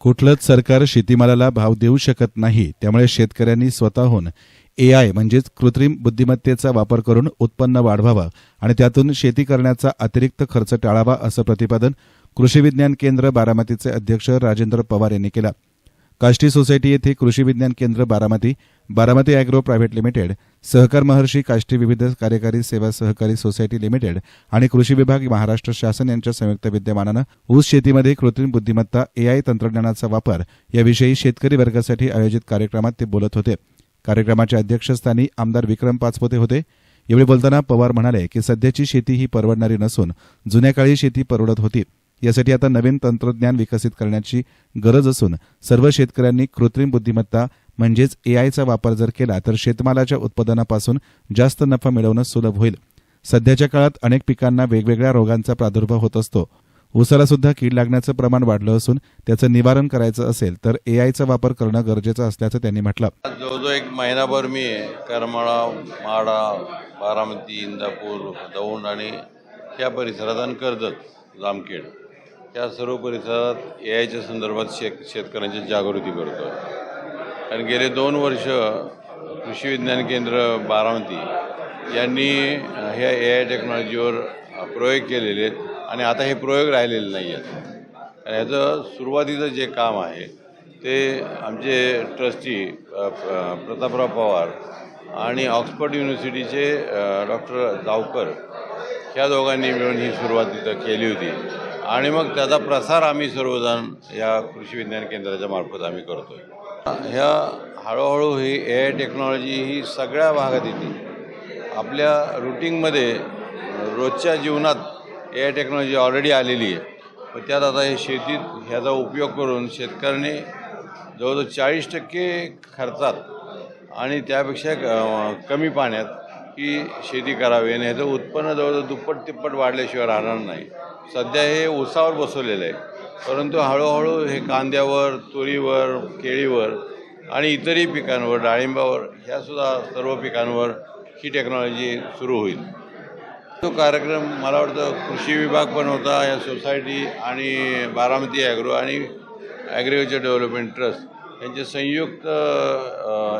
कुठलंच सरकार शेतीमालाला भाव देऊ शकत नाही त्यामुळे शेतकऱ्यांनी स्वतःहून एआय म्हणजेच कृत्रिम बुद्धिमत्तेचा वापर करून उत्पन्न वाढवावं आणि त्यातून शेती करण्याचा अतिरिक्त खर्च टाळावा असं प्रतिपादन कृषी विज्ञान केंद्र बारामतीचे अध्यक्ष राजेंद्र पवार यांनी केलं. काष्टी सोसायटी येथे कृषी विज्ञान केंद्र Baramati Baramati agro private limited सहकार महर्षी काष्टी विविध कार्यकारी सेवा सहकारी सोसायटी लिमिटेड आणि कृषी विभाग महाराष्ट्र शासन यांच्या संयुक्त विद्यमानानं ऊस शेतीमध्ये कृत्रिम बुद्धिमत्ता एआय तंत्रज्ञानाचा वापर याविषयी शेतकरी वर्गासाठी आयोजित कार्यक्रमात ते बोलत होते. कार्यक्रमाच्या अध्यक्षस्थानी आमदार विक्रम पाचपोते होते. यावेळी बोलताना पवार म्हणाले की सध्याची शेती ही परवडणारी नसून जुन्या काळी शेती परवडत होती. यासाठी आता नवीन तंत्रज्ञान विकसित करण्याची गरज असून सर्व शेतकऱ्यांनी कृत्रिम बुद्धिमत्ता म्हणजेच एआयचा वापर जर केला तर शेतमालाच्या उत्पादनापासून जास्त नफा मिळवणं सुलभ होईल. सध्याच्या काळात अनेक पिकांना वेगवेगळ्या रोगांचा प्रादुर्भाव होत असतो. उसाला सुद्धा कीड लागण्याचं प्रमाण वाढलं असून त्याचं निवारण करायचं असेल तर एआयचा वापर करणं गरजेचं असल्याचं त्यांनी म्हटलं. जवळजवळ एक महिनाभर मी करमाळा माडा बारामती इंदापूर दौंड आणि या परिसरात आणि कर्जत जामखेड. त्या सर्व परिसरात ए आयच्या संदर्भात शेत शेतकऱ्यांची जागृती करतो कारण गेले दोन वर्ष कृषी विज्ञान केंद्र बारामती यांनी ह्या ए आय टेक्नॉलॉजीवर प्रयोग केलेले आहेत आणि आता हे प्रयोग राहिलेले नाही आहेत. ह्याचं सुरुवातीचं जे काम आहे ते आमचे ट्रस्टी प्रतापराव पवार आणि ऑक्सफर्ड युनिव्हर्सिटीचे डॉक्टर जावकर ह्या दोघांनी मिळून ही सुरुवात तिथं केली होती. आणि मग त्याचा प्रसार आम्ही सर्वजण या कृषी विज्ञान केंद्राच्या मार्फत आम्ही करतोय. ह्या हळूहळू ही ए आय टेक्नॉलॉजी ही सगळ्या भागात येते आपल्या रुटीनमध्ये रोजच्या जीवनात ए आय टेक्नॉलॉजी ऑलरेडी आलेली आहे. पण त्यात आता हे शेतीत ह्याचा उपयोग करून शेतकऱ्याने जवळजवळ चाळीस टक्के खर्चात आणि त्यापेक्षा कमी पाण्यात ही शेती करावी आणि ह्याचं उत्पन्न जवळजवळ दुप्पट तिप्पट वाढल्याशिवाय राहणार नाही. सध्या हे ऊसावर बसवलेलं आहे. परंतु हळूहळू हे कांद्यावर तुरीवर केळीवर आणि इतरही पिकांवर डाळिंबावर ह्यासुद्धा सर्व पिकांवर ही टेक्नॉलॉजी सुरू होईल. तो कार्यक्रम मला वाटतं कृषी विभाग पण होता या सोसायटी आणि बारामती ॲग्रो आणि ॲग्रिकल्चर डेव्हलपमेंट ट्रस्ट यांचे संयुक्त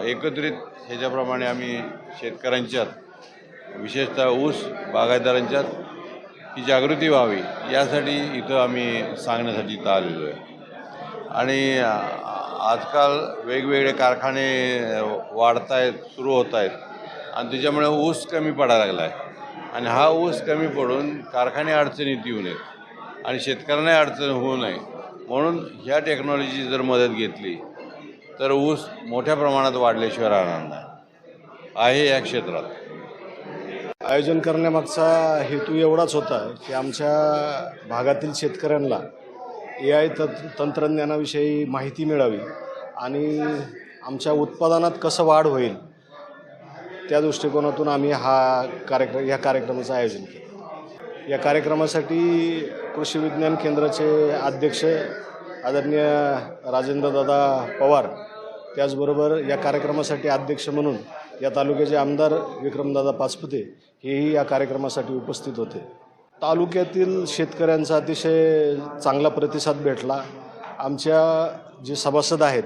एकत्रित ह्याच्याप्रमाणे आम्ही शेतकऱ्यांच्यात विशेषतः ऊस बागायतदारांच्यात ही जागृती व्हावी यासाठी इथं आम्ही सांगण्यासाठी इथं आलेलो आहे. आणि आजकाल वेगवेगळे कारखाने वाढत आहेत सुरू होत आहेत आणि त्याच्यामुळे ऊस कमी पडायला लागला आहे आणि हा ऊस कमी पडून कारखाने अडचणीत येऊ नयेत. आणि शेतकऱ्यांना अडचण होऊ नये. म्हणून ह्या टेक्नॉलॉजीची जर मदत घेतली तर ऊस मोठ्या प्रमाणात वाढल्याशिवाय राहणार नाही. आहे या क्षेत्रात. आयोजन करण्यामागचा हेतू एवढाच होता की आमच्या भागातील शेतकऱ्यांना ए आय तंत्रज्ञानाविषयी माहिती मिळावी आणि आमच्या उत्पादनात कसं वाढ होईल त्या दृष्टिकोनातून आम्ही हा कार्यक्रम या कार्यक्रमाचं आयोजन केलं. या कार्यक्रमासाठी कृषी विज्ञान केंद्राचे अध्यक्ष आदरणीय राजेंद्रदादा पवार त्याचबरोबर या कार्यक्रमासाठी अध्यक्ष म्हणून या तालुक्याचे आमदार विक्रमदादा पाचपुते हेही या कार्यक्रमासाठी उपस्थित होते. तालुक्यातील शेतकऱ्यांचा अतिशय चांगला प्रतिसाद भेटला. आमच्या जे सभासद आहेत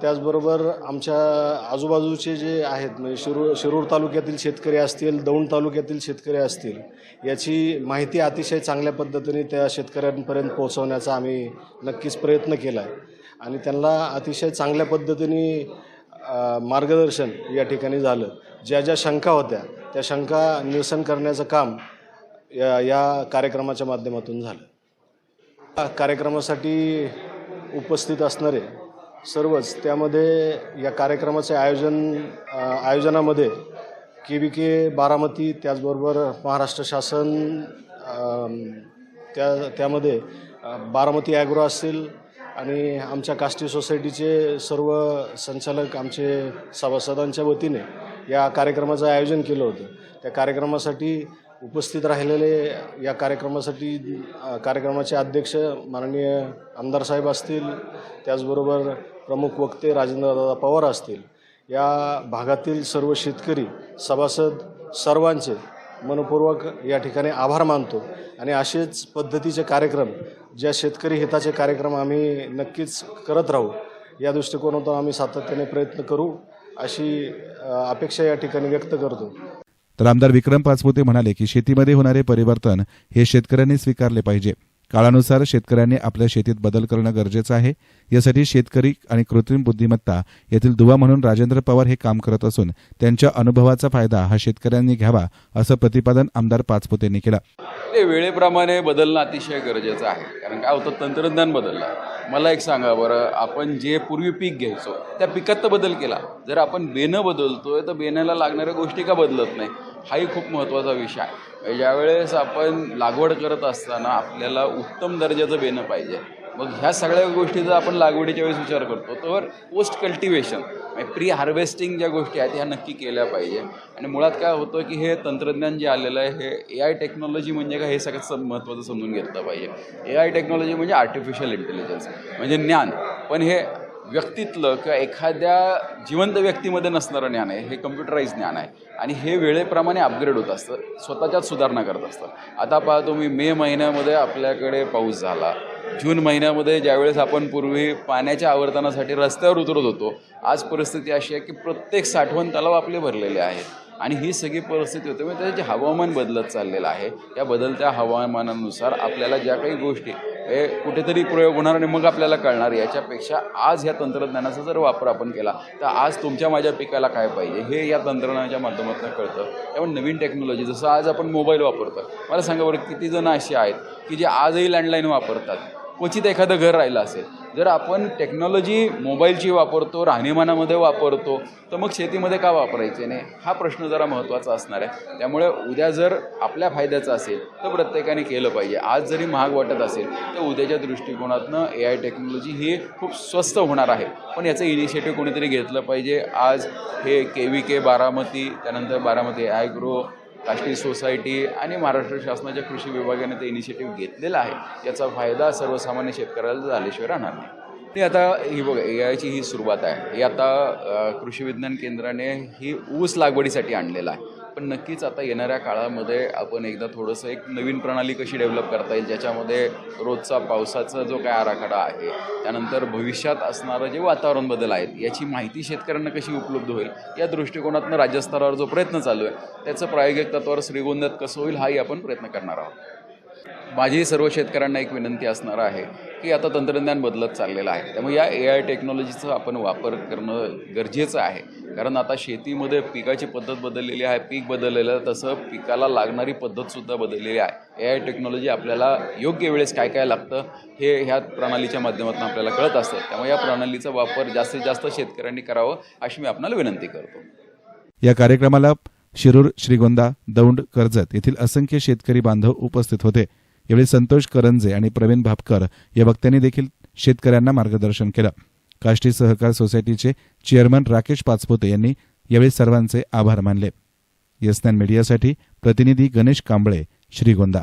त्याचबरोबर आमच्या आजूबाजूचे जे आहेत म्हणजे शिरूर शिरूर तालुक्यातील शेतकरी असतील दौंड तालुक्यातील शेतकरी असतील याची माहिती अतिशय चांगल्या पद्धतीने त्या शेतकऱ्यांपर्यंत पोहोचवण्याचा आम्ही नक्कीच प्रयत्न केला आहे आणि त्यांना अतिशय चांगल्या पद्धतीने मार्गदर्शन या ठिकाणी झालं. ज्या ज्या शंका होत्या त्या शंका निरसन करण्याचं काम या या कार्यक्रमाच्या माध्यमातून झालं. या कार्यक्रमासाठी उपस्थित असणारे सर्वच त्यामध्ये या कार्यक्रमाचे आयोजन आयोजनामध्ये के बी के बारामती त्याचबरोबर महाराष्ट्र शासन त्या त्यामध्ये बारामती ॲग्रो असतील आणि आमच्या काष्टी सोसायटीचे सर्व संचालक आमचे सभासदांच्या वतीने या कार्यक्रमाचं आयोजन केलं होतं. त्या कार्यक्रमासाठी उपस्थित राहिलेले या कार्यक्रमासाठी कार्यक्रमाचे अध्यक्ष माननीय आमदार साहेब असतील त्याचबरोबर प्रमुख वक्ते राजेंद्रदादा पवार असतील. या भागातील सर्व शेतकरी सभासद सर्वांचे मनपूर्वक या ठिकाणी आभार मानतो आणि असेच पद्धतीचे कार्यक्रम ज्या शेतकरी हिताचे कार्यक्रम आम्ही नक्कीच करत राहू या दृष्टिकोनातून आम्ही सातत्याने प्रयत्न करू अशी अपेक्षा या ठिकाणी व्यक्त करतो. तर आमदार विक्रम पाचपुते म्हणाले की शेतीमध्ये होणारे परिवर्तन हे शेतकऱ्यांनी स्वीकारले पाहिजे. काळानुसार शेतकऱ्यांनी आपल्या शेतीत बदल करणं गरजेचं आहे. यासाठी शेतकरी आणि कृत्रिम बुद्धिमत्ता येथील दुवा म्हणून राजेंद्र पवार हे काम करत असून त्यांच्या अनुभवाचा फायदा हा शेतकऱ्यांनी घ्यावा असं प्रतिपादन आमदार पाचपुतेंनी केलं. ते वेळेप्रमाणे बदलणं अतिशय गरजेचं आहे. कारण काय होतं तंत्रज्ञान बदललं. मला एक सांगा बरं आपण जे पूर्वी पीक घ्यायचो त्या पिकात तर बदल केला. जर आपण बेनं बदलतोय तर बेण्याला लागणाऱ्या गोष्टी का बदलत नाही? हाही खूप महत्त्वाचा विषय आहे. म्हणजे ज्यावेळेस आपण लागवड करत असताना आपल्याला उत्तम दर्जाचं बेणं पाहिजे. मग ह्या सगळ्या गोष्टीचा आपण लागवडीच्या वेळेस विचार करतो. तर पोस्ट कल्टिवेशन म्हणजे प्री हार्वेस्टिंग ज्या गोष्टी आहेत ह्या नक्की केल्या पाहिजे. आणि मुळात काय होतं की हे तंत्रज्ञान जे आलेलं आहे हे ए आय टेक्नॉलॉजी म्हणजे काय हे सगळ्यात सम महत्त्वाचं समजून घेतलं पाहिजे. ए आय टेक्नॉलॉजी म्हणजे आर्टिफिशियल इंटेलिजन्स म्हणजे ज्ञान. पण हे व्यक्तीतलं किंवा एखाद्या जिवंत व्यक्तीमध्ये नसणारं ज्ञान आहे हे कम्प्युटराईज ज्ञान आहे. आणि हे वेळेप्रमाणे अपग्रेड होत असतं स्वतःच्यात सुधारणा करत असतं. आता पहा तुम्ही मे महिन्यामध्ये आपल्याकडे पाऊस झाला. जून महिन्यामध्ये ज्यावेळेस आपण पूर्वी पाण्याच्या आवर्तनासाठी रस्त्यावर उतरत होतो आज परिस्थिती अशी आहे की प्रत्येक साठवण तलाव आपले भरलेले आहेत. आणि ही सगळी परिस्थिती होते म्हणजे त्याचे हवामान बदलत चाललेलं आहे या बदलत्या हवामानानुसार आपल्याला ज्या काही गोष्टी हे कुठेतरी प्रयोग होणार आणि मग आपल्याला कळणार. याच्यापेक्षा आज ह्या तंत्रज्ञानाचा जर वापर आपण केला तर आज तुमच्या माझ्या पिकाला काय पाहिजे? हे या तंत्रज्ञानाच्या माध्यमातून कळतं. त्यामुळे नवीन टेक्नॉलॉजी जसं आज आपण मोबाईल वापरतो मला सांगा बरं किती जण असे आहेत की जे आजही लँडलाईन वापरतात? क्वचित एखादं घर राहिलं असेल. जर आपण टेक्नॉलॉजी मोबाईलची वापरतो राहणीमानामध्ये वापरतो तर मग शेतीमध्ये का वापरायचे नाही? हा प्रश्न जरा महत्त्वाचा असणार आहे. त्यामुळे उद्या जर आपल्या फायद्याचं असेल तर प्रत्येकाने केलं पाहिजे. आज जरी महाग वाटत असेल तर उद्याच्या दृष्टिकोनातनं ए आय टेक्नॉलॉजी ही खूप स्वस्त होणार आहे. पण याचं इनिशिएटिव्ह कोणीतरी घेतलं पाहिजे. आज हे के व्ही के बारामती त्यानंतर बारामती ॲग्रो काष्टी सोसायटी आणि महाराष्ट्र शासनाच्या कृषी विभागाने ते इनिशिएटिव्ह घेतलेला आहे. याचा फायदा सर्वसामान्य शेतकऱ्याला झाल्याशिवाय राहणार नाही. ते आता ही बघा याची ही सुरुवात आहे. हे आता कृषी विज्ञान केंद्राने ही ऊस लागवडीसाठी आणलेलं आहे. पण नक्कीच आता येणाऱ्या काळामध्ये आपण एकदा थोडंसं एक नवीन प्रणाली कशी डेव्हलप करता येईल ज्याच्यामध्ये रोजचा पावसाचा जो काय आराखडा आहे त्यानंतर भविष्यात असणारं जे वातावरण बदल आहेत याची माहिती शेतकऱ्यांना कशी उपलब्ध होईल या दृष्टिकोनातून राज्यस्तरावर जो प्रयत्न चालू आहे त्याचं प्रायोगिक तत्वावर श्रीगोंद्यात कसं होईल हाही आपण प्रयत्न करणार आहोत. माझी सर्व शेतकऱ्यांना एक विनंती असणार आहे की आता तंत्रज्ञान बदलत चाललेलं आहे. त्यामुळे या ए आय टेक्नॉलॉजीचा आपण वापर करणं गरजेचं आहे. कारण आता शेतीमध्ये पिकाची पद्धत बदललेली आहे पीक बदललेलं आहे तसं पिकाला लागणारी पद्धतसुद्धा बदललेली आहे. ए आय टेक्नॉलॉजी आपल्याला योग्य वेळेस काय काय लागतं हे ह्या प्रणालीच्या माध्यमातून आपल्याला कळत असतं. त्यामुळे या प्रणालीचा वापर जास्तीत जास्त शेतकऱ्यांनी करावं अशी मी आपल्याला विनंती करतो. या कार्यक्रमाला शिरूर श्रीगोंदा दौंड कर्जत येथील असंख्य शेतकरी बांधव उपस्थित होते. यावेळी संतोष करंजे आणि प्रवीण भापकर या वक्त्यांनी देखील शेतकऱ्यांना मार्गदर्शन केलं. काष्टी सहकार सोसायटीचे चेअरमन राकेश पाचपोते यांनी यावेळी सर्वांचे आभार मानले. यस्नॅन मीडियासाठी प्रतिनिधी गणेश कांबळे श्रीगोंदा.